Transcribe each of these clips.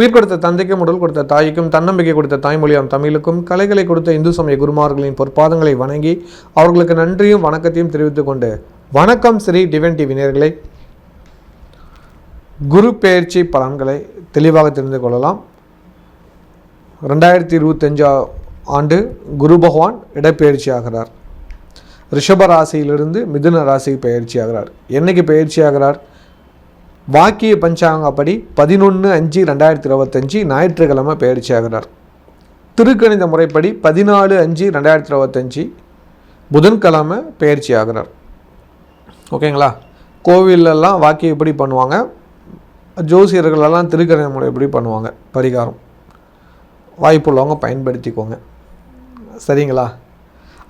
உயிர் கொடுத்த தந்தைக்கும் உடல் கொடுத்த தாய்க்கும் தன்னம்பிக்கை கொடுத்த தாய்மொழியாம் தமிழுக்கும் கலைகளை கொடுத்த இந்து சமய குருமார்களின் பொற்பாதங்களை வணங்கி அவர்களுக்கு நன்றியும் வணக்கத்தையும் தெரிவித்துக் கொண்டு வணக்கம் ஸ்ரீ டிவன் டிவி நேயர்களே. குரு பெயர்ச்சி பலன்களை தெளிவாக தெரிந்து கொள்ளலாம். ரெண்டாயிரத்தி இருபத்தஞ்சா ஆண்டு குரு பகவான் இடப்பெயர்ச்சி ஆகிறார் ரிஷப ராசியிலிருந்து மிதுன ராசிக்கு பயிற்சி ஆகிறார் என்னைக்கு பயிற்சி ஆகிறார் வாக்கிய பஞ்சாங்கப்படி பதினொன்று அஞ்சு ரெண்டாயிரத்தி இருபத்தஞ்சி ஞாயிற்றுக்கிழமை பயிற்சி ஆகிறார் திருக்கணித முறைப்படி பதினாலு அஞ்சு ரெண்டாயிரத்தி இருபத்தஞ்சி புதன்கிழமை பயிற்சி ஆகிறார் ஓகேங்களா? கோவிலெல்லாம் வாக்கியம் எப்படி பண்ணுவாங்க? ஜோசியர்களெல்லாம் திருக்கணித முறைப்படி பண்ணுவாங்க? பரிகாரம். வாய்ப்புள்ளவங்க பயன்படுத்திக்கோங்க. சரிங்களா?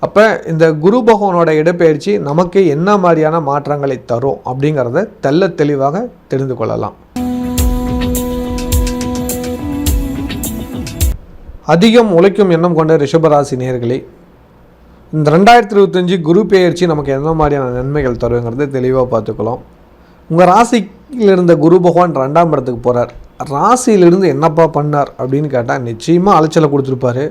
அப்போ இந்த குரு பகவானோட இடப்பெயர்ச்சி நமக்கு என்ன மாதிரியான மாற்றங்களை தரும் அப்படிங்கிறத தெல்ல தெளிவாக தெரிந்து கொள்ளலாம். அதிகம் உழைக்கும் எண்ணம் கொண்ட ரிஷபராசி நேர்களே இந்த ரெண்டாயிரத்தி இருபத்தஞ்சி குரு பெயர்ச்சி நமக்கு என்ன மாதிரியான நன்மைகள் தருங்கிறத தெளிவாக பார்த்துக்கலாம் உங்கள் ராசியில் இருந்த குரு பகவான் ரெண்டாம் இடத்துக்கு போகிறார் ராசியிலிருந்து என்னப்பா பண்ணார் அப்படின்னு கேட்டால் நிச்சயமாக அலைச்சலை கொடுத்துருப்பாரு.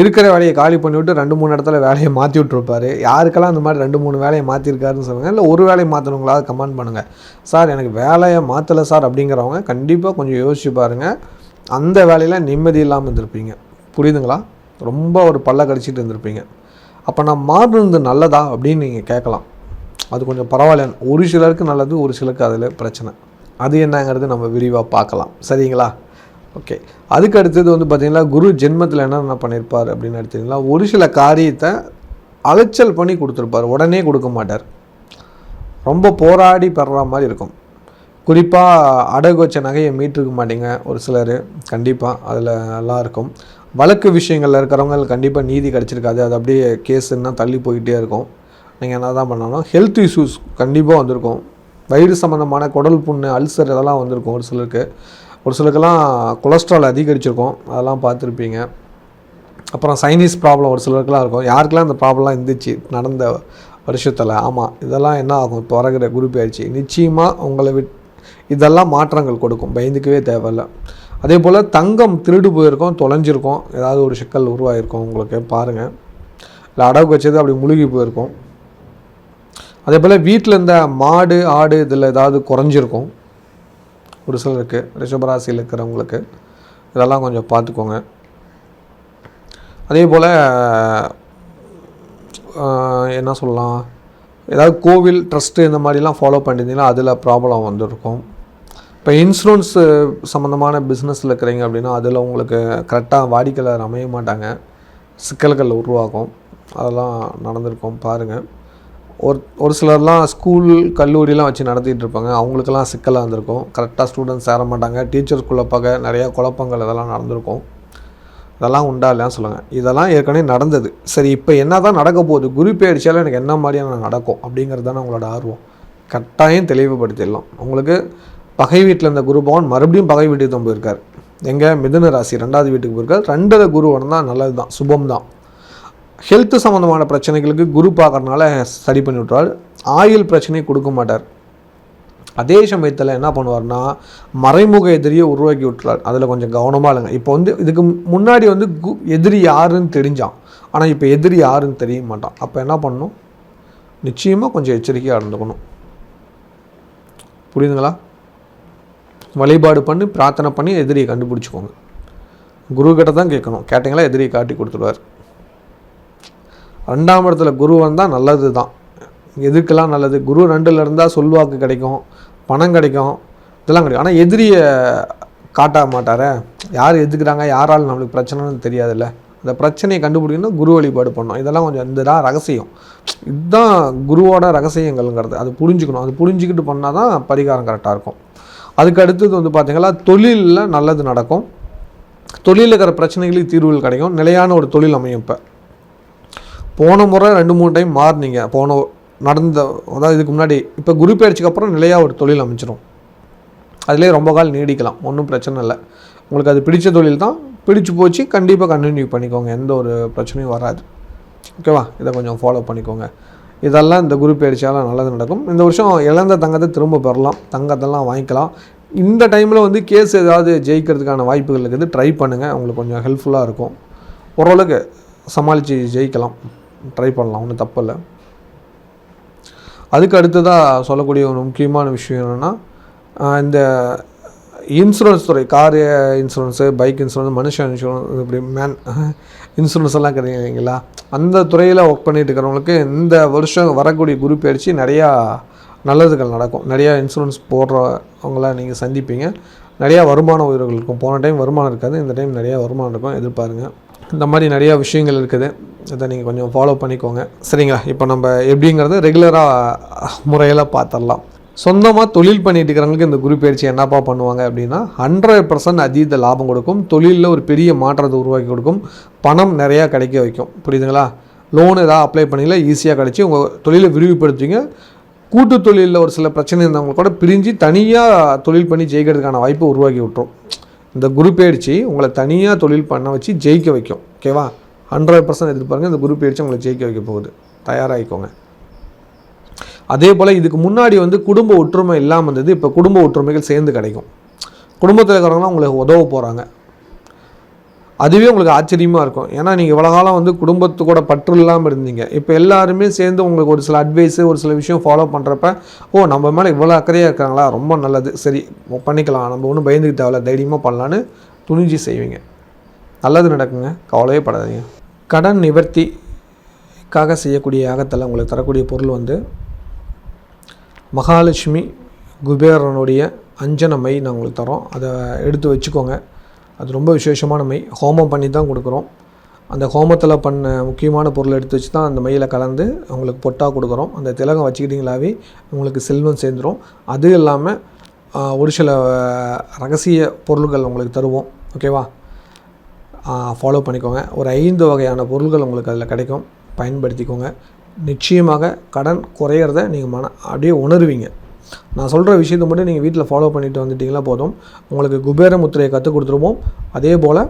இருக்கிற வேலையை காலி பண்ணிவிட்டு ரெண்டு மூணு இடத்துல வேலையை மாற்றி விட்ருப்பாரு யாருக்கெல்லாம் அந்த மாதிரி ரெண்டு மூணு வேலையை மாற்றிருக்காருன்னு சொல்லுங்கள் இல்லை ஒரு வேலையை மாற்றணுங்களா கமெண்ட் பண்ணுங்கள் சார் எனக்கு வேலையை மாற்றலை சார் அப்படிங்கிறவங்க கண்டிப்பாக கொஞ்சம் யோசிச்சு பாருங்கள் அந்த வேலையில் நிம்மதி இல்லாமல் இருந்திருப்பீங்க. புரியுதுங்களா? ரொம்ப ஒரு பல்ல கடிச்சிட்டு இருந்திருப்பீங்க. அப்போ நான் மாறுனது நல்லதா அப்படின்னு நீங்கள் கேட்கலாம். அது கொஞ்சம் பரவாயில்ல ஒரு சிலருக்கு நல்லது ஒரு சிலருக்கு அதில் பிரச்சனை. அது என்னங்கிறது நம்ம விரிவாக பார்க்கலாம். சரிங்களா? ஓகே. அதுக்கு அடுத்தது வந்து பார்த்திங்கன்னா குரு ஜென்மத்தில் என்னென்ன பண்ணியிருப்பார் அப்படின்னு எடுத்தீங்கன்னா ஒரு சில காரியத்தை அலைச்சல் பண்ணி கொடுத்துருப்பார். உடனே கொடுக்க மாட்டார். ரொம்ப போராடி பெறுற மாதிரி இருக்கும். குறிப்பாக அடகு வச்ச நகையை மீட்டிருக்க மாட்டீங்க ஒரு சிலர். கண்டிப்பாக அதில் நல்லா இருக்கும். வழக்கு விஷயங்களில் இருக்கிறவங்க கண்டிப்பாக நீதி கிடச்சிருக்காது. அது அப்படியே கேஸுன்னா தள்ளி போய்கிட்டே இருக்கும். நீங்கள் என்ன தான் பண்ணணும் ஹெல்த் இஷ்யூஸ் கண்டிப்பாக வந்திருக்கும். வயிறு சம்மந்தமான குடல் புண்ணு அல்சர் இதெல்லாம் வந்திருக்கும். ஒரு சிலருக்கு. ஒரு சிலருக்கெல்லாம் கொலஸ்ட்ரால் அதிகரிச்சிருக்கும். அதெல்லாம் பார்த்துருப்பீங்க. அப்புறம் சைனீஸ் ப்ராப்ளம் ஒரு சிலருக்குலாம் இருக்கும். யாருக்கெல்லாம் அந்த ப்ராப்ளம்லாம் இருந்துச்சு நடந்த வருஷத்தில்? ஆமாம் இதெல்லாம் என்ன ஆகும்? இப்போ வரகிற குரூப் ஆயிடுச்சு நிச்சயமாக உங்களை விட் இதெல்லாம் மாற்றங்கள் கொடுக்கும். பயந்துக்கவே தேவையில்லை. அதே போல் தங்கம் திருடு போயிருக்கோம் தொலைஞ்சிருக்கும். ஏதாவது ஒரு சிக்கல் உருவாகிருக்கும் உங்களுக்கு பாருங்கள் இல்லை அடகு வச்சது அப்படி முழுகி போயிருக்கும். அதே போல் வீட்டில் இருந்த மாடு ஆடு இதில் ஏதாவது குறைஞ்சிருக்கும். ஒரு சிலருக்கு ரிஷபராசியில் இருக்கிறவங்களுக்கு. இதெல்லாம் கொஞ்சம் பார்த்துக்கோங்க. அதே போல் என்ன சொல்லலாம்? ஏதாவது கோவில் ட்ரஸ்ட்டு இந்த மாதிரிலாம் ஃபாலோ பண்ணியிருந்தீங்கன்னா அதில் ப்ராப்ளம் வந்துருக்கும். இப்போ இன்சூரன்ஸு சம்மந்தமான பிஸ்னஸில் இருக்கிறீங்க அப்படின்னா அதில் உங்களுக்கு கரெக்டாக வாடிக்கையாளர் அமைய மாட்டாங்க. சிக்கல்கள் உருவாகும். அதெல்லாம் நடந்திருக்கும் பாருங்கள் ஒரு ஒரு சிலர்லாம் ஸ்கூல் கல்லூரிலாம் வச்சு நடத்திட்டு இருப்பாங்க அவங்களுக்கெல்லாம் சிக்கலாக இருந்திருக்கும். கரெக்டாக ஸ்டூடெண்ட்ஸ் சேர மாட்டாங்க. டீச்சர்ஸ்குள்ளே பார்க்க நிறையா குழப்பங்கள் இதெல்லாம் நடந்திருக்கும். இதெல்லாம் உண்டா இல்லையான்னு சொல்லுங்கள் இதெல்லாம் ஏற்கனவே நடந்தது. சரி இப்போ என்ன தான் நடக்க போகுது? குரு பயிற்சியால் எனக்கு என்ன மாதிரியான நடக்கும்? அப்படிங்கிறது தானே உங்களோட ஆர்வம். கட்டாயம் தெளிவுபடுத்திடலாம். உங்களுக்கு பகை வீட்டில் இருந்த குரு பகவான் மறுபடியும் பகை வீட்டுக்கு தான் போயிருக்கார். எங்கே மிதுன ராசி ரெண்டாவது வீட்டுக்கு போயிருக்கார். ரெண்டாவது குரு தான் நல்லது தான் சுபம் தான் ஹெல்த்து சம்மந்தமான பிரச்சனைகளுக்கு குரு பார்க்கறனால சரி பண்ணி விட்றாரு ஆயில் பிரச்சனை கொடுக்க மாட்டார். அதே சமயத்தில் என்ன பண்ணுவார்னா மறைமுக எதிரியை உருவாக்கி விட்டுறார் அதில் கொஞ்சம் கவனமாக இல்லைங்க இப்போ வந்து இதுக்கு முன்னாடி வந்து கு எதிரி யாருன்னு தெரிஞ்சான். ஆனால் இப்போ எதிரி யாருன்னு தெரிய மாட்டான். அப்போ என்ன பண்ணணும்? நிச்சயமாக கொஞ்சம் எச்சரிக்கையாக இருந்துக்கணும். புரியுதுங்களா? வழிபாடு பண்ணி பிரார்த்தனை பண்ணி எதிரியை கண்டுபிடிச்சிக்கோங்க. குரு தான் கேட்கணும். கேட்டிங்களா? எதிரியை காட்டி கொடுத்துருவார். ரெண்டாம் இடத்துல குரு வந்தால் நல்லது தான் எதுக்கெல்லாம் நல்லது? குரு ரெண்டில் இருந்தால் சொல்வாக்கு கிடைக்கும் பணம் கிடைக்கும் இதெல்லாம் கிடைக்கும். ஆனால் எதிரியை காட்ட மாட்டாரே. யார் எதுக்குறாங்க யாரால் நம்மளுக்கு பிரச்சனைன்னு தெரியாதுல்ல. அந்த பிரச்சனையை கண்டுபிடிக்கணும் குரு வழிபாடு பண்ணோம் இதெல்லாம் கொஞ்சம் இந்த தான் ரகசியம். இதுதான் குருவோட ரகசியங்கள்ங்கிறது. அது புரிஞ்சுக்கணும். அது புரிஞ்சுக்கிட்டு பண்ணால் தான் பரிகாரம் கரெக்டாக இருக்கும். அதுக்கு அடுத்தது வந்து பார்த்திங்கன்னா தொழிலில் நல்லது நடக்கும். தொழிலில் இருக்கிற பிரச்சனைகளுக்கு தீர்வுகள் கிடைக்கும். நிலையான ஒரு தொழில் அமையும் இப்போ. போன முறை ரெண்டு மூணு டைம் மாறினீங்க. போன நடந்த அதாவது இதுக்கு முன்னாடி இப்போ குரு பயிற்சிக்கப்புறம் நிலையாக ஒரு தொழில் அமைச்சிடும் அதிலே ரொம்ப காலம் நீடிக்கலாம். ஒன்றும் பிரச்சனை இல்லை. உங்களுக்கு அது பிடிச்ச தொழில் தான். பிடிச்சி போச்சு கண்டிப்பாக கண்டினியூ பண்ணிக்கோங்க. எந்த ஒரு பிரச்சனையும் வராது. ஓகேவா இதை கொஞ்சம் ஃபாலோ பண்ணிக்கோங்க. இதெல்லாம் இந்த குரு பயிற்சியால் நல்லது நடக்கும். இந்த வருஷம் இழந்த தங்கத்தை திரும்ப பெறலாம். தங்கத்தெல்லாம் வாங்கிக்கலாம். இந்த டைமில் வந்து கேஸ் ஏதாவது ஜெயிக்கிறதுக்கான வாய்ப்புகள் இருக்குது. ட்ரை பண்ணுங்கள் உங்களுக்கு கொஞ்சம் ஹெல்ப்ஃபுல்லாக இருக்கும். ஓரளவுக்கு சமாளித்து ஜெயிக்கலாம். ட்ரை பண்ணலாம் ஒன்றும் தப்பில்லை. அதுக்கு அடுத்ததாக சொல்லக்கூடிய ஒரு முக்கியமான விஷயம் என்னென்னா இந்த இன்சூரன்ஸ் துறை கார் இன்சூரன்ஸு பைக் இன்சூரன்ஸ் மனுஷன் இன்சூரன்ஸ் இப்படி மேன் இன்சூரன்ஸ் எல்லாம் கிடையாதுங்களா அந்த துறையில் ஒர்க் பண்ணிட்டு இருக்கிறவங்களுக்கு இந்த வருஷம் வரக்கூடிய குரு பயிற்சி நிறையா நல்லதுகள் நடக்கும். நிறையா இன்சூரன்ஸ் போடுறவங்கள நீங்கள் சந்திப்பீங்க. நிறையா வருமான உயர்வுகள் இருக்கும் போன டைம் வருமானம் இருக்காது இந்த டைம் நிறையா வருமானம் இருக்கும். எதிர்பாருங்க. இந்த மாதிரி நிறையா விஷயங்கள் இருக்குது. இதை நீங்கள் கொஞ்சம் ஃபாலோ பண்ணிக்கோங்க. சரிங்களா? இப்போ நம்ம எப்படிங்கிறது ரெகுலராக முறையில் பார்த்துடலாம். சொந்தமாக தொழில் பண்ணிட்டு இருக்கிறவங்களுக்கு இந்த குரு பயிற்சி என்னப்பா பண்ணுவாங்க அப்படின்னா ஹண்ட்ரட் பர்சன்ட் அதீத லாபம் கொடுக்கும். தொழிலில் ஒரு பெரிய மாற்றத்தை உருவாக்கி கொடுக்கும். பணம் நிறையா கிடைக்க வைக்கும். புரியுதுங்களா? லோன் ஏதாவது அப்ளை பண்ணிங்களா ஈஸியாக கிடச்சி உங்கள் தொழிலை விரிவுபடுத்துவீங்க. கூட்டு தொழிலில் ஒரு சில பிரச்சனை இருந்தவங்க கூட பிரிஞ்சு தனியாக தொழில் பண்ணி ஜெயிக்கிறதுக்கான வாய்ப்பை உருவாக்கி விட்டுரும். இந்த குரூப் பயிற்சி உங்களை தனியாக தொழில் பண்ண வச்சு ஜெயிக்க வைக்கும். ஓகேவா ஹண்ட்ரட் பர்சன்ட் எதிர்பாருங்க இந்த குரூப் பயிற்சி உங்களை ஜெயிக்க வைக்க போகுது. தயாராகிக்கோங்க. அதே போல் இதுக்கு முன்னாடி வந்து குடும்ப ஒற்றுமை இல்லாமல் இருந்தது இப்போ குடும்ப ஒற்றுமைகள் சேர்ந்து கிடைக்கும். குடும்பத்தில் இருக்கிறவங்களாம் உங்களுக்கு உதவ போகிறாங்க அதுவே உங்களுக்கு ஆச்சரியமாக இருக்கும். ஏன்னா நீங்கள் இவ்வளோ காலம் வந்து குடும்பத்து கூட பற்று இல்லாமல் இருந்தீங்க. இப்போ எல்லாருமே சேர்ந்து உங்களுக்கு ஒரு சில அட்வைஸு ஒரு சில விஷயம் ஃபாலோ பண்ணுறப்ப ஓ நம்ம மேலே இவ்வளோ அக்கறையாக இருக்காங்களா? ரொம்ப நல்லது. சரி பண்ணிக்கலாம். நம்ம ஒன்றும் பயந்துக்கு தேவையில்ல. தைரியமாக பண்ணலான்னு துணிஞ்சு செய்வீங்க. நல்லது நடக்குங்க. கவலையே படாதீங்க. கடன் நிவர்த்திக்காக செய்யக்கூடிய யாகத்தில் உங்களுக்கு தரக்கூடிய பொருள் வந்து மகாலட்சுமி குபேரனுடைய அஞ்சன மை நான் உங்களுக்கு தரோம் அதை எடுத்து வச்சுக்கோங்க. அது ரொம்ப விசேஷமான மை ஹோமம் பண்ணி தான் கொடுக்குறோம். அந்த ஹோமத்தில் பண்ண முக்கியமான பொருளை எடுத்து வச்சு தான் அந்த மையில் கலந்து உங்களுக்கு பொட்டாக கொடுக்குறோம். அந்த திலகம் வச்சுக்கிட்டிங்களாவே உங்களுக்கு செல்வம் சேர்ந்துடும் அது இல்லாமல் ஒரு சில ரகசிய பொருள்கள் உங்களுக்கு தருவோம். ஓகேவா ஃபாலோ பண்ணிக்கோங்க. ஒரு ஐந்து வகையான பொருள்கள் உங்களுக்கு அதில் கிடைக்கும். பயன்படுத்திக்கோங்க. நிச்சயமாக கடன் குறையிறத நீங்கள் மன அப்படியே உணருவீங்க. நான் சொல்கிற விஷயத்தை மட்டும் நீங்கள் வீட்டில் ஃபாலோ பண்ணிட்டு வந்துட்டீங்களா போதும். உங்களுக்கு குபேர முத்திரையை கற்றுக் கொடுத்துருவோம். அதே போல்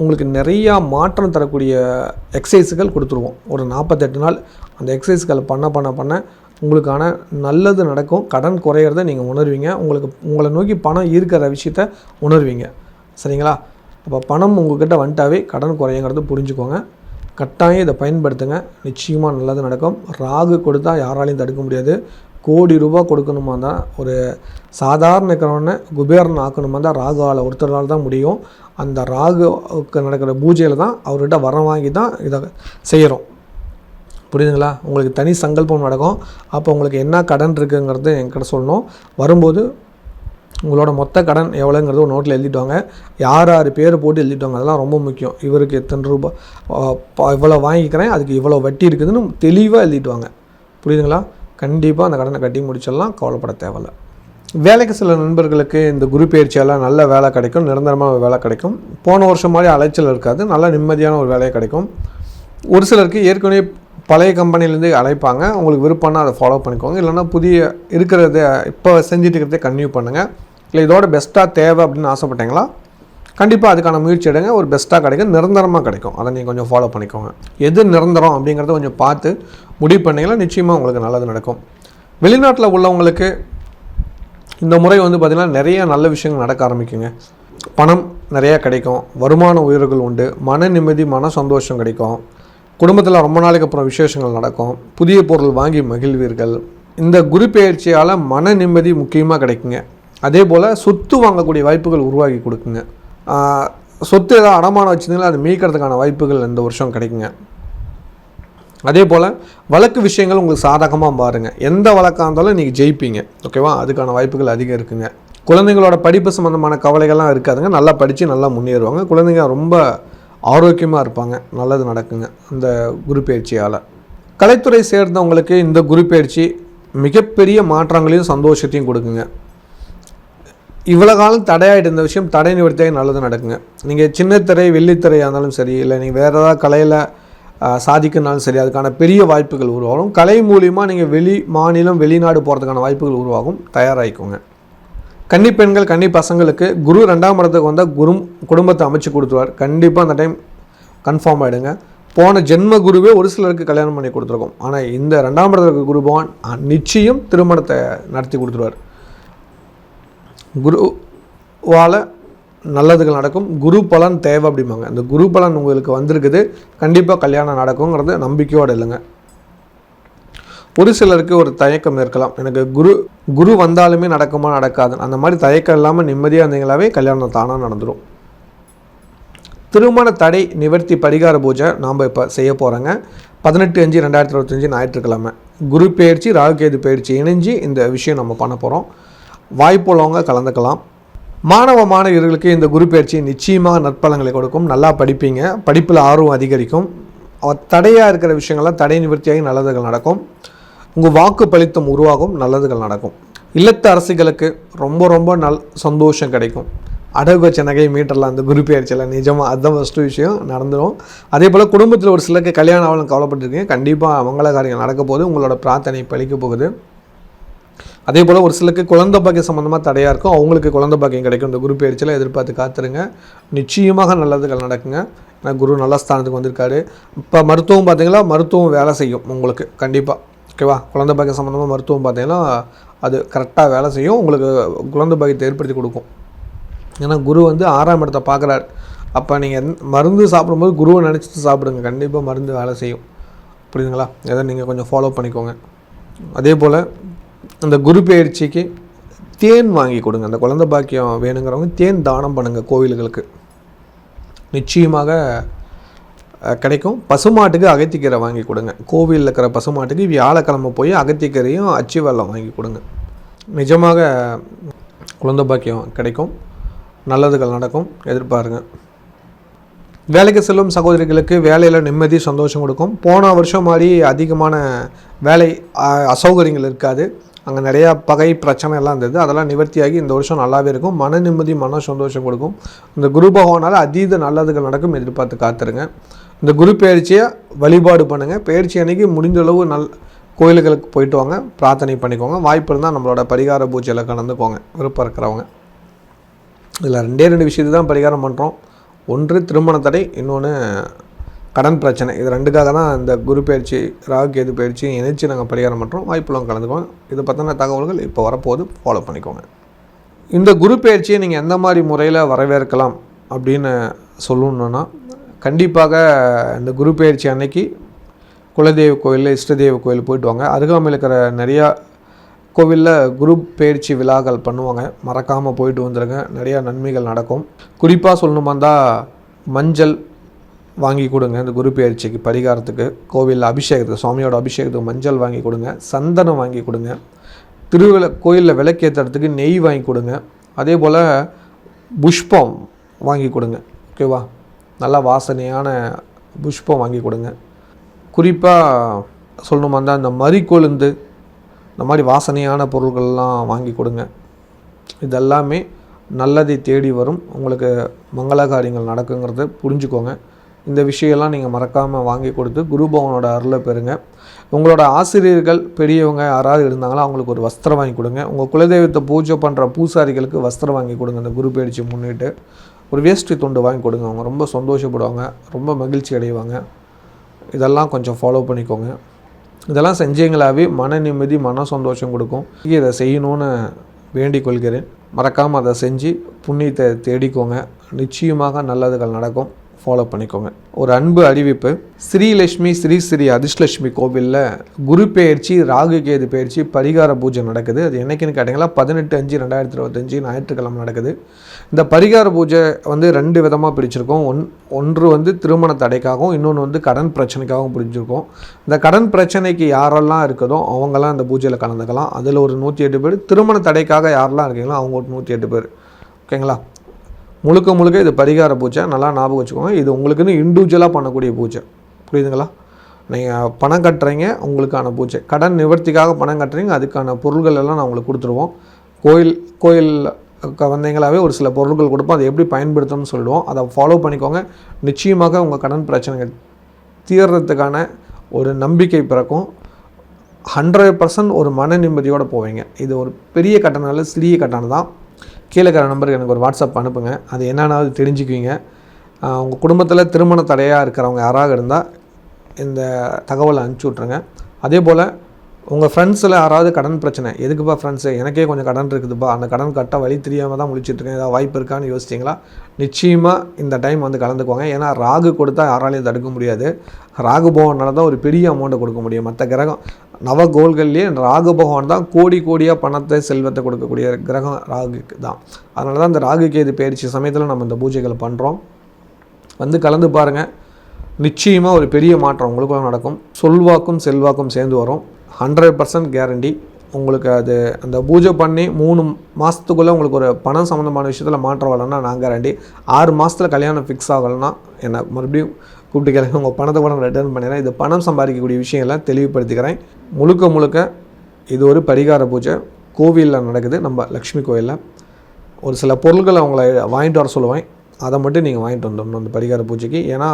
உங்களுக்கு நிறையா மாற்றம் தரக்கூடிய எக்ஸசைஸுகள் கொடுத்துருவோம். ஒரு நாற்பத்தெட்டு நாள் அந்த எக்ஸசைஸ்களை பண்ண பண்ண பண்ண உங்களுக்கான நல்லது நடக்கும். கடன் குறையிறத நீங்கள் உணர்வீங்க. உங்களுக்கு உங்களை நோக்கி பணம் ஈர்க்கிற விஷயத்த உணர்வீங்க. சரிங்களா? அப்போ பணம் உங்கள்கிட்ட வந்துட்டாவே கடன் குறையுங்கிறது புரிஞ்சுக்கோங்க. கட்டாயம் இதை பயன்படுத்துங்க. நிச்சயமாக நல்லது நடக்கும். ராகு கொடுத்தா யாராலையும் தடுக்க முடியாது. கோடி ரூபா கொடுக்கணுமா தான் ஒரு சாதாரண இருக்கிறவனை குபேரன் ஆக்கணுமா தான் ராகுவால் ஒருத்தரால் தான் முடியும். அந்த ராகுவுக்கு நடக்கிற பூஜையில் தான் அவர்கிட்ட வரம் வாங்கி தான் இதை செய்கிறோம் புரியுதுங்களா? உங்களுக்கு தனி சங்கல்பம் நடக்கும். அப்போ உங்களுக்கு என்ன கடன் இருக்குங்கிறது என்கிட்ட சொல்லணும். வரும்போது உங்களோட மொத்த கடன் எவ்வளோங்கிறது ஒரு நோட்டில் எழுதிட்டு வாங்க யார் யார் பேர் போட்டு எழுதிட்டு வாங்க அதெல்லாம் ரொம்ப முக்கியம். இவருக்கு எத்தனை ரூபாய் இவ்வளோ வாங்கிக்கிறேன் அதுக்கு இவ்வளோ வட்டி இருக்குதுன்னு தெளிவாக எழுதிட்டு வாங்க புரியுதுங்களா? கண்டிப்பாக அந்த கடனை கட்டி முடிச்சிடலாம். கவலைப்பட தேவையில்ல. வேலைக்கு சில நண்பர்களுக்கு இந்த குரு பயிற்சியால் நல்ல வேலை கிடைக்கும். நிரந்தரமாக வேலை கிடைக்கும். போன வருஷம் மாதிரி அலைச்சல் இருக்காது. நல்ல நிம்மதியான ஒரு வேலை கிடைக்கும். ஒரு சிலருக்கு ஏற்கனவே பழைய கம்பெனிலேருந்து அழைப்பாங்க. உங்களுக்கு விருப்பம்னா அதை ஃபாலோ பண்ணிக்கோங்க. இல்லைன்னா புதிய இருக்கிறத இப்போ செஞ்சுட்டு இருக்கிறதே கன்டினியூ பண்ணுங்கள் இல்லை இதோட பெஸ்ட்டாக தேவை அப்படின்னு ஆசைப்பட்டீங்களா? கண்டிப்பாக அதுக்கான முயற்சி எடுங்க. ஒரு பெஸ்ட்டாக கிடைக்கும். நிரந்தரமாக கிடைக்கும். அதை நீங்கள் கொஞ்சம் ஃபாலோ பண்ணிக்கோங்க. எது நிரந்தரம் அப்படிங்கிறத கொஞ்சம் பார்த்து முடிவு பண்ணிங்கன்னா நிச்சயமாக உங்களுக்கு நல்லது நடக்கும். வெளிநாட்டில் உள்ளவங்களுக்கு இந்த முறை வந்து பார்த்திங்கன்னா நிறைய நல்ல விஷயங்கள் நடக்க ஆரம்பிக்குங்க. பணம் நிறையா கிடைக்கும். வருமான உயர்வுகள் உண்டு. மன நிம்மதி மன சந்தோஷம் கிடைக்கும். குடும்பத்தில் ரொம்ப நாளைக்கு அப்புறம் விசேஷங்கள் நடக்கும். புதிய பொருள் வாங்கி மகிழ்வீர்கள். இந்த குருப்பெயர்ச்சியால் மன நிம்மதி முக்கியமாக கிடைக்குங்க. அதே போல் சொத்து வாங்கக்கூடிய வாய்ப்புகள் உருவாக்கி கொடுக்குங்க. சொத்து ஏதாவது அடமானம் வச்சுருந்தீங்களா அது மீட்கிறதுக்கான வாய்ப்புகள் இந்த வருஷம் கிடைக்குங்க. அதே போல் வழக்கு விஷயங்கள் உங்களுக்கு சாதகமாக பாருங்கள் எந்த வழக்காக இருந்தாலும் நீங்கள் ஜெயிப்பீங்க. ஓகேவா அதுக்கான வாய்ப்புகள் அதிகம் இருக்குங்க. குழந்தைங்களோட படிப்பு சம்மந்தமான கவலைகள்லாம் இருக்காதுங்க. நல்லா படித்து நல்லா முன்னேறுவாங்க. குழந்தைங்க ரொம்ப ஆரோக்கியமாக இருப்பாங்க. நல்லது நடக்குங்க இந்த குரு பயிற்சியால். கலைத்துறை சேர்ந்தவங்களுக்கு இந்த குரு பயிற்சி மிகப்பெரிய மாற்றங்களையும் சந்தோஷத்தையும் கொடுக்குங்க. இவ்வளோ காலம் தடையாகிட்டு இருந்த விஷயம் தடை நிவர்த்தியாக நல்லது நடக்குங்க. நீங்கள் சின்ன திரை வெள்ளித்திரையாக இருந்தாலும் சரி இல்லை நீங்கள் வேறு ஏதாவது கலையில் சாதிக்கனாலும் சரி அதுக்கான பெரிய வாய்ப்புகள் உருவாகும். கலை மூலிமா நீங்கள் வெளி மாநிலம் வெளிநாடு போகிறதுக்கான வாய்ப்புகள் உருவாகும். தயாராகிக்கோங்க. கன்னி பெண்கள் கன்னி பசங்களுக்கு குரு ரெண்டாம் இடத்துக்கு வந்தால் குரு குடும்பத்தை அமைச்சு கொடுத்துருவார். கண்டிப்பாக அந்த டைம் கன்ஃபார்ம் ஆகிடுங்க போன ஜென்ம குருவே ஒரு சிலருக்கு கல்யாணம் பண்ணி கொடுத்துருக்கோம். ஆனால் இந்த ரெண்டாம் இடத்துல இருக்க குரு பகவான் நிச்சயம் திருமணத்தை நடத்தி கொடுத்துருவார். குருவால் நல்லதுகள் நடக்கும். குரு பலன் தேவை அப்படிம்பாங்க. இந்த குரு பலன் உங்களுக்கு வந்திருக்குது. கண்டிப்பாக கல்யாணம் நடக்குங்கிறது நம்பிக்கையோடு இல்லைங்க. ஒரு சிலருக்கு ஒரு தயக்கம் இருக்கலாம். எனக்கு குரு குரு வந்தாலுமே நடக்குமா நடக்காது அந்த மாதிரி தயக்கம் இல்லாமல் நிம்மதியாக இருந்தீங்களாவே கல்யாணம் தானாக நடந்துடும் திருமண தடை நிவர்த்தி பரிகார பூஜை நாம் இப்போ செய்ய போகிறோங்க பதினெட்டு அஞ்சு ரெண்டாயிரத்தி இருபத்தஞ்சி ஞாயிற்றுக்கிழமை. குரு பயிற்சி ராகுகேது பயிற்சி இணைஞ்சு இந்த விஷயம் நம்ம பண்ண போகிறோம் வாய்ப்புள்ளவங்க கலந்துக்கலாம். மாணவ மாணவியர்களுக்கு இந்த குரு பயிற்சி நிச்சயமாக நற்பலங்களை கொடுக்கும். நல்லா படிப்பீங்க. படிப்பில் ஆர்வம் அதிகரிக்கும். தடையாக இருக்கிற விஷயங்கள்லாம் தடை நிவர்த்தியாகி நல்லதுகள் நடக்கும். உங்கள் வாக்கு பலித்தம் உருவாகும் நல்லதுகள் நடக்கும். இல்லத்து அரசுகளுக்கு ரொம்ப ரொம்ப நல் சந்தோஷம் கிடைக்கும். அடகு வச்ச நகையை மீட்டரில் அந்த குரு பயிற்சியில் நிஜமாக அதுதான் ஃபஸ்ட்டு விஷயம். நடந்துடும் அதே போல் குடும்பத்தில் ஒரு சிலருக்கு கல்யாணம் ஆகலாம் கவலைப்பட்டுருக்கீங்க. கண்டிப்பாக மங்கள காரியம் நடக்க போது உங்களோட பிரார்த்தனை பழிக்க போகுது. அதே போல் ஒரு சிலருக்கு குழந்த பாக்கியம் சம்மந்தமாக தடையாக இருக்கும். அவங்களுக்கு குழந்தை பாக்கியம் கிடைக்கும். இந்த குரு பயிற்சியில் எதிர்பார்த்து காத்துருங்க. நிச்சயமாக நல்லதுகள் நடக்குங்க. ஏன்னா குரு நல்ல ஸ்தானத்துக்கு வந்திருக்காரு. இப்போ மருத்துவம் பார்த்தீங்களா மருத்துவம் வேலை செய்யும் உங்களுக்கு. கண்டிப்பாக ஓகேவா? குழந்தை பாக்கியம் சம்மந்தமாக மருத்துவம் பார்த்தீங்கன்னா அது கரெக்டாக வேலை செய்யும். உங்களுக்கு குழந்தை பாக்கியத்தை ஏற்படுத்தி கொடுக்கும். ஏன்னா குரு வந்து ஆறாம் இடத்தை பார்க்குறாரு. அப்போ நீங்கள் மருந்து சாப்பிடும்போது குருவை நினச்சிட்டு சாப்பிடுங்க. கண்டிப்பாக மருந்து வேலை செய்யும். புரியுதுங்களா? எதை நீங்கள் கொஞ்சம் ஃபாலோ பண்ணிக்கோங்க. அதே போல் அந்த குரு பயிற்சிக்கு தேன் வாங்கி கொடுங்க. அந்த குழந்தை பாக்கியம் வேணுங்கிறவங்க தேன் தானம் பண்ணுங்கள் கோவில்களுக்கு. நிச்சயமாக கிடைக்கும். பசுமாட்டுக்கு அகத்திக்கீரை வாங்கி கொடுங்க. கோவிலில் இருக்கிற பசுமாட்டுக்கு வியாழக்கிழமை போய் அகத்திக்கீரையும் அச்சு வெள்ளம் வாங்கி கொடுங்க. நிஜமாக குழந்தை பாக்கியம் கிடைக்கும். நல்லதுகள் நடக்கும். எதிர்பாருங்க. வேலைக்கு செல்லும் சகோதரிகளுக்கு வேலையில் நிம்மதி சந்தோஷம் கொடுக்கும். போன வருஷம் மாதிரி அதிகமான வேலை அசௌகரியங்கள் இருக்காது. அங்கே நிறையா பகை பிரச்சனை எல்லாம் இருந்தது. அதெல்லாம் நிவர்த்தியாகி இந்த வருஷம் நல்லாவே இருக்கும். மன நிம்மதி மன சந்தோஷம் கொடுக்கும். இந்த குரு பகவானால் அதீத நல்லதுகள் நடக்கும். எதிர்பார்த்து காத்துருங்க. இந்த குரு பயிற்சியை வழிபாடு பண்ணுங்கள் பயிற்சி அன்னைக்கு முடிஞ்ச அளவு நல் கோயில்களுக்கு போயிட்டு வாங்க. பிரார்த்தனை பண்ணிக்கோங்க. வாய்ப்பு இருந்தால் நம்மளோட பரிகார பூஜையில் கலந்துக்கோங்க. விருப்பம் இருக்கிறவங்க இதில் ரெண்டே ரெண்டு விஷயத்தை தான் பரிகாரம் பண்ணுறோம் ஒன்று திருமண தடை இன்னொன்று கடன் பிரச்சனை. இது ரெண்டுக்காக தான் இந்த குரு பயிற்சி ராகு கேது பயிற்சி இணைச்சி நாங்கள் பரிகாரம் பண்ணுறோம் வாய்ப்புள்ளவங்க கலந்துக்கோங்க. இது பற்றின தகவல்கள் இப்போ வரப்போகுது. ஃபாலோ பண்ணிக்கோங்க. இந்த குரு பயிற்சியை நீங்கள் எந்த மாதிரி முறையில் வரவேற்கலாம் அப்படின்னு சொல்லணுன்னா கண்டிப்பாக இந்த குரு பயிற்சி அன்னைக்கு குலதெய்வ கோயிலில் இஷ்டதெய்வ கோயில் போயிட்டு வாங்க. அருகாமையில் இருக்கிற நிறையா கோவிலில் குரூப் பயிற்சி விழாக்கள் பண்ணுவாங்க. மறக்காமல் போயிட்டு வந்துடுங்க நிறையா நன்மைகள் நடக்கும். குறிப்பாக சொல்லணுமா இருந்தால் மஞ்சள் வாங்கி கொடுங்க இந்த குரு பயிற்சிக்கு பரிகாரத்துக்கு. கோவிலில் அபிஷேகத்துக்கு சுவாமியோட அபிஷேகத்துக்கு மஞ்சள் வாங்கி கொடுங்க. சந்தனம் வாங்கி கொடுங்க. திருவிழா கோயிலில் விளக்கேற்றுறதுக்கு நெய் வாங்கி கொடுங்க. அதே போல் புஷ்பம் வாங்கி கொடுங்க. ஓகேவா? நல்ல வாசனையான புஷ்பம் வாங்கி கொடுங்க. குறிப்பாக சொல்லணுமா இருந்தால் இந்த மறி கொழுந்து இந்த மாதிரி வாசனையான பொருள்கள்லாம் வாங்கி கொடுங்க. இதெல்லாமே நல்லதை தேடி வரும். உங்களுக்கு மங்கள காரியங்கள் நடக்குங்கிறத புரிஞ்சுக்கோங்க. இந்த விஷயம்லாம் நீங்கள் மறக்காமல் வாங்கி கொடுத்து குருபவனோட அருளை பெறுங்க. உங்களோட ஆசிரியர்கள் பெரியவங்க யாராவது இருந்தாங்களோ அவங்களுக்கு ஒரு வஸ்திரம் வாங்கி கொடுங்க. உங்கள் குலதெய்வத்தை பூஜை பண்ணுற பூசாரிகளுக்கு வஸ்திரம் வாங்கி கொடுங்க. இந்த குரு பயிற்சி முன்னிட்டு. ஒரு வேஷ்டி துண்டு வாங்கி கொடுங்க. அவங்க ரொம்ப சந்தோஷப்படுவாங்க. ரொம்ப மகிழ்ச்சி அடைவாங்க. இதெல்லாம் கொஞ்சம் ஃபாலோ பண்ணிக்கோங்க. இதெல்லாம் செஞ்சீங்களாவே மன நிம்மதி மன சந்தோஷம் கொடுக்கும். இதை செய்யணும்னு வேண்டிக் கொள்கிறேன். மறக்காமல் அதை செஞ்சு புண்ணியத்தை தேடிக்கோங்க. நிச்சயமாக நல்லதுகள் நடக்கும். ஃபாலோ பண்ணிக்கோங்க. ஒரு அன்பு அறிவிப்பு. ஸ்ரீலட்சுமி ஸ்ரீ ஸ்ரீ அதிர்ஷ்லட்சுமி கோவிலில் குரு பெயர்ச்சி ராகு கேது பெயர்ச்சி பரிகார பூஜை நடக்குது. அது என்னைக்குன்னு கேட்டிங்கன்னா பதினெட்டு அஞ்சு ரெண்டாயிரத்தி இருபத்தஞ்சி ஞாயிற்றுக்கிழமை நடக்குது. இந்த பரிகார பூஜை வந்து ரெண்டு விதமாக பிடிச்சிருக்கோம் ஒன் ஒன்று வந்து திருமண தடைக்காகவும் இன்னொன்று வந்து கடன் பிரச்சனைக்காகவும் பிடிச்சிருக்கோம் இந்த கடன் பிரச்சனைக்கு யாரெல்லாம் இருக்குதோ அவங்கெல்லாம் இந்த பூஜையில் கலந்துக்கலாம். அதில் ஒரு நூற்றி எட்டு பேர். திருமண தடைக்காக யாரெல்லாம் இருக்கீங்களோ அவங்க ஒரு நூற்றி எட்டு பேர். ஓகேங்களா? முழுக்க முழுக்க இது பரிகார பூஜை. நல்லா ஞாபகம் வச்சுக்கோங்க. இது உங்களுக்குன்னு இண்டிவிஜுவலாக பண்ணக்கூடிய பூஜை. புரியுதுங்களா? நீங்கள் பணம் கட்டுறீங்க உங்களுக்கான பூஜை. கடன் நிவர்த்திக்காக பணம் கட்டுறீங்க அதுக்கான பொருள்கள் எல்லாம் நான் உங்களுக்கு கொடுத்துருவோம். கோயில் கோயில் வந்தீங்களாவே ஒரு சில பொருட்கள் கொடுப்போம். அதை எப்படி பயன்படுத்தணும்னு சொல்லுவோம். அதை ஃபாலோ பண்ணிக்கோங்க. நிச்சயமாக உங்கள் கடன் பிரச்சனைகள் தீர்றதுக்கான ஒரு நம்பிக்கை பிறக்கும். ஹண்ட்ரட் பர்சன்ட் ஒரு மன நிம்மதியோடு போவீங்க. இது ஒரு பெரிய கட்டணம் இல்லை சிறிய கட்டணம் தான். கீழே இருக்கிற நம்பருக்கு எனக்கு ஒரு வாட்ஸ்அப் அனுப்புங்க. அது என்னென்னாவது தெரிஞ்சுக்குவீங்க. உங்கள் குடும்பத்தில் திருமண தடையாக இருக்கிறவங்க யாராக இருந்தால் இந்த தகவலை அனுப்பிச்சி விட்ருங்க அதே போல் உங்கள் ஃப்ரெண்ட்ஸில் யாராவது கடன் பிரச்சனை எதுக்குப்பா ஃப்ரெண்ட்ஸு எனக்கே கொஞ்சம் கடன் இருக்குதுப்பா. அந்த கடன் கட்ட வழி தெரியாமல் தான் முழிச்சிட்டு ஏதாவது வாய்ப்பு இருக்கான்னு யோசிச்சிங்களா? நிச்சயமாக இந்த டைம் வந்து கலந்துக்குவாங்க. ஏன்னா ராகு கொடுத்தா யாராலையும் தடுக்க முடியாது. ராகு போகனால தான் ஒரு பெரிய அமௌண்ட்டை கொடுக்க முடியும். மற்ற கிரகம் நவ கோள்கள்லேயே ராகு பகவான் தான் கோடி கோடியாக பணத்தை செல்வத்தை கொடுக்கக்கூடிய கிரகம் ராகுக்கு தான். அதனால தான் இந்த ராகு கேது பயிற்சி சமயத்தில் நம்ம இந்த பூஜைகளை பண்ணுறோம் வந்து கலந்து பாருங்கள் நிச்சயமாக ஒரு பெரிய மாற்றம் உங்களுக்கும் நடக்கும். சொல்வாக்கும் செல்வாக்கும் சேர்ந்து வரும். Hundred percent guarantee. உங்களுக்கு அது அந்த பூஜை பண்ணி மூணு மாதத்துக்குள்ளே உங்களுக்கு ஒரு பணம் சம்மந்தமான விஷயத்தில் மாற்றம் வரலன்னா நான் கேரண்டி. ஆறு மாதத்தில் கல்யாணம் ஃபிக்ஸ் ஆகலைன்னா என்னை மறுபடியும் கூப்பிட்டு கேளுங்க உங்கள் பணத்தை கூட நான் ரிட்டர்ன் பண்ணிடுறேன். இது பணம் சம்பாதிக்கக்கூடிய விஷயங்களை தெளிவுபடுத்திக்கிறேன். முழுக்க முழுக்க இது ஒரு பரிகார பூஜை. கோவிலில் நடக்குது நம்ம லக்ஷ்மி கோயிலில். ஒரு சில பொருட்களை அவங்கள வாங்கிட்டு வர சொல்லுவேன். அதை மட்டும் நீங்கள் வாங்கிட்டு வந்துடணும் அந்த பரிகார பூஜைக்கு. ஏன்னா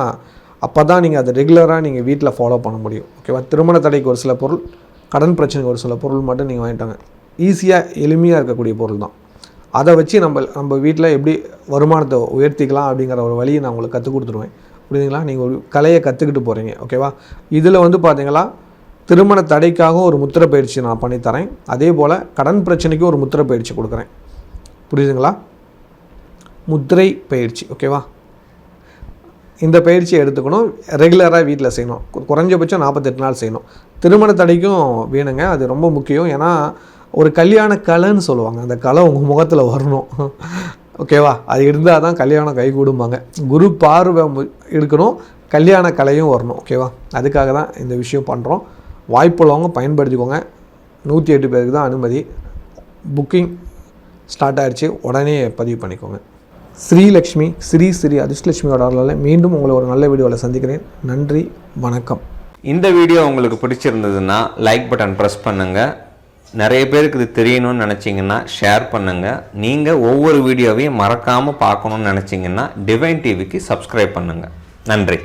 அப்போ தான் நீங்கள் அதை ரெகுலராக நீங்கள் வீட்டில் ஃபாலோ பண்ண முடியும். ஓகேவா திருமண தடைக்கு ஒரு சில பொருள் கடன் பிரச்சனைக்கு ஒரு சில பொருள் மட்டும் நீங்கள் வாங்கிட்டாங்க ஈஸியாக எளிமையாக இருக்கக்கூடிய பொருள் தான். அதை வச்சு நம்ம நம்ம வீட்டில் எப்படி வருமானத்தை உயர்த்திக்கலாம் அப்படிங்கிற ஒரு வழியை நான் உங்களுக்கு கற்றுக் கொடுத்துருவேன். புரியுதுங்களா? நீங்கள் ஒரு கலையை கற்றுக்கிட்டு போகிறீங்க ஓகேவா இதில் வந்து பார்த்தீங்களா திருமண தடைக்காக ஒரு முத்திரை பயிற்சி நான் பண்ணித்தரேன். அதே போல் கடன் பிரச்சனைக்கு ஒரு முத்திரை பயிற்சி கொடுக்குறேன். புரியுதுங்களா? முத்திரை பயிற்சி ஓகேவா இந்த பயிற்சியை எடுத்துக்கணும். ரெகுலராக வீட்டில் செய்யணும். குறைஞ்சபட்சம் நாற்பத்தெட்டு நாள் செய்யணும். திருமண தடைக்கும் வேணுங்க. அது ரொம்ப முக்கியம். ஏன்னா ஒரு கல்யாண கலைன்னு சொல்லுவாங்க. அந்த கலை உங்கள் முகத்தில் வரணும். ஓகேவா அது இருந்தால் தான் கல்யாணம் கை கூடும்பாங்க குரு பார்வை மு- இருக்கணும் கல்யாண கலையும் வரணும். ஓகேவா அதுக்காக தான் இந்த விஷயம் பண்ணுறோம் வாய்ப்புள்ளவங்க பயன்படுத்திக்கோங்க. நூற்றி எட்டு பேருக்கு தான் அனுமதி. புக்கிங் ஸ்டார்ட் ஆகிடுச்சு உடனே பதிவு பண்ணிக்கோங்க. ஸ்ரீலக்ஷ்மி ஸ்ரீ ஸ்ரீ அதிர்ஷ்டலட்சுமியோட அருளால் மீண்டும் உங்களை ஒரு நல்ல வீடியோவில் சந்திக்கிறேன். நன்றி வணக்கம். இந்த வீடியோ உங்களுக்கு பிடிச்சிருந்ததுன்னா லைக் பட்டன் ப்ரெஸ் பண்ணுங்கள் நிறைய பேருக்கு இது தெரியணும்னு நினச்சிங்கன்னா ஷேர் பண்ணுங்கள் நீங்கள் ஒவ்வொரு வீடியோவையும் மறக்காமல் பார்க்கணுன்னு நினச்சிங்கன்னா டிவைன் டிவிக்கு சப்ஸ்கிரைப் பண்ணுங்கள் நன்றி.